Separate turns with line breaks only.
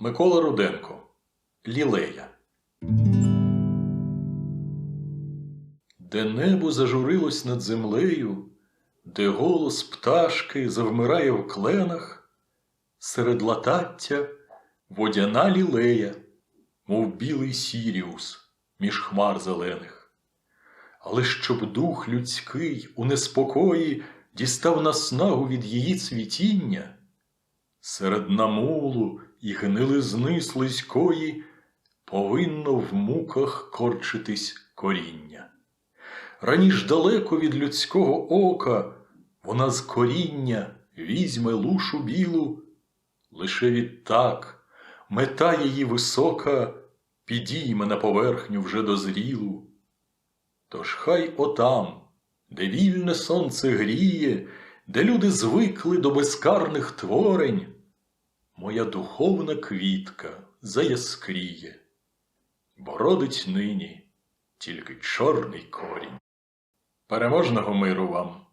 Микола Руденко Лілея. Де небо зажурилось над землею, де голос пташки завмирає в кленах, серед латаття водяна лілея, мов білий Сіріус між хмар зелених. Але щоб дух людський у неспокої дістав наснагу від її цвітіння, серед намулу і гнилизни слизької повинно в муках корчитись коріння. Раніш далеко від людського ока вона з коріння візьме лушу білу, лише відтак мета її висока підійме на поверхню вже дозрілу. Тож хай отам, де вільне сонце гріє, де люди звикли до безкарних творень, моя духовна квітка заяскріє, бо родить нині тільки чорний корінь. Переможного миру вам!